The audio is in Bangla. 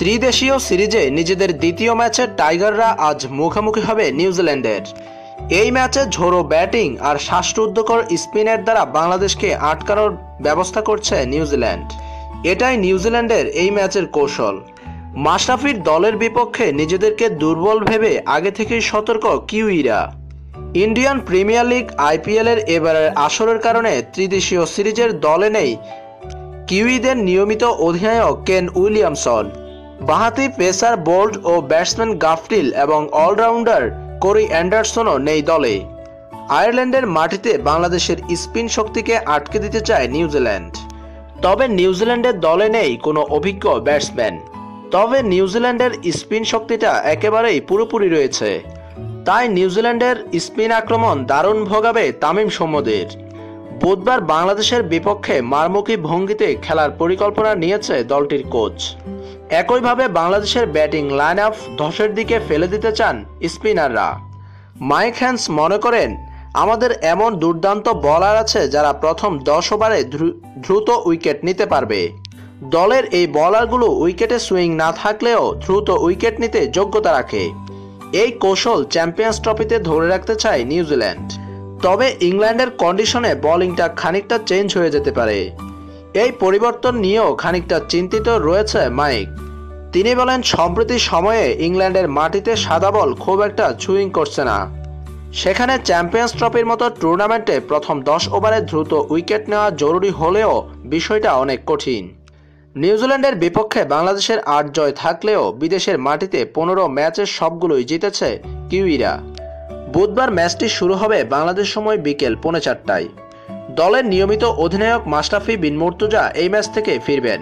ত্রিদেশীয় সিরিজে নিজেদের দ্বিতীয় ম্যাচে টাইগাররা আজ মুখোমুখি হবে নিউজিল্যান্ডের। এই ম্যাচে ঝোড়ো ব্যাটিং আর শ্বাসরুদ্ধকর স্পিনের দ্বারা বাংলাদেশকে আটকানোর ব্যবস্থা করছে নিউজিল্যান্ড। এটাই নিউজিল্যান্ডের এই ম্যাচের কৌশল। মাশরাফির দলের বিপক্ষে নিজেদেরকে দুর্বল ভেবে আগে থেকেই সতর্ক কিউইরা। ইন্ডিয়ান প্রিমিয়ার লিগ আইপিএলের এবারের আসরের কারণে ত্রিদেশীয় সিরিজের দলে নেই কিউইদের নিয়মিত অধিনায়ক কেন উইলিয়ামসন। বাহাতি পেসার, বোল্ড ও ব্যাটসম্যান গাফটিল এবং অলরাউন্ডার কোরি অ্যান্ডারসনও নেই দলে। আয়ারল্যান্ডের মাটিতে বাংলাদেশের স্পিন শক্তিকে আটকে দিতে চায় নিউজিল্যান্ড। তবে নিউজিল্যান্ডের দলে নেই কোনো অভিজ্ঞ ব্যাটসম্যান। তবে নিউজিল্যান্ডের স্পিন শক্তিটা একেবারেই পুরোপুরি রয়েছে। তাই নিউজিল্যান্ডের স্পিন আক্রমণ দারুণ ভোগাবে তামিম সমুদের বুধবার বাংলাদেশের বিপক্ষে মারমুখী ভঙ্গিতে খেলার পরিকল্পনা নিয়েছে দলটির কোচ। একইভাবে বাংলাদেশের ব্যাটিং লাইন আপ ধসের দিকে ফেলে দিতে চান স্পিনাররা। মাইক হ্যান্স মনে করেন, আমাদের এমন দুর্দান্ত বলার আছে যারা প্রথম দশ ওভারে দ্রুত উইকেট নিতে পারবে। দলের এই বলারগুলো উইকেটে সুইং না থাকলেও দ্রুত উইকেট নিতে যোগ্যতা রাখে। এই কৌশল চ্যাম্পিয়ন্স ট্রফিতে ধরে রাখতে চায় নিউজিল্যান্ড। তবে ইংল্যান্ডের কন্ডিশনে বোলিংটা খানিকটা চেঞ্জ হয়ে যেতে পারে। এই পরিবর্তন নিয়েও খানিকটা চিন্তিত রয়েছে মাইক। তিনি বলেন, সম্প্রতি সময়ে ইংল্যান্ডের মাটিতে সাদা বল খুব একটা সুইং করছে না। সেখানে চ্যাম্পিয়ন্স ট্রফির মতো টুর্নামেন্টে প্রথম দশ ওভারে দ্রুত উইকেট নেওয়া জরুরি হলেও বিষয়টা অনেক কঠিন। নিউজিল্যান্ডের বিপক্ষে বাংলাদেশের আট জয় থাকলেও বিদেশের মাটিতে পনেরো ম্যাচের সবগুলোই জিতেছে কিউইরা। বুধবার ম্যাচটি শুরু হবে বাংলাদেশ সময় বিকেল পৌনে চারটায়। দলের নিয়মিত অধিনায়ক মাস্টাফি বিন মুর্তুজা এই ম্যাচ থেকে ফিরবেন।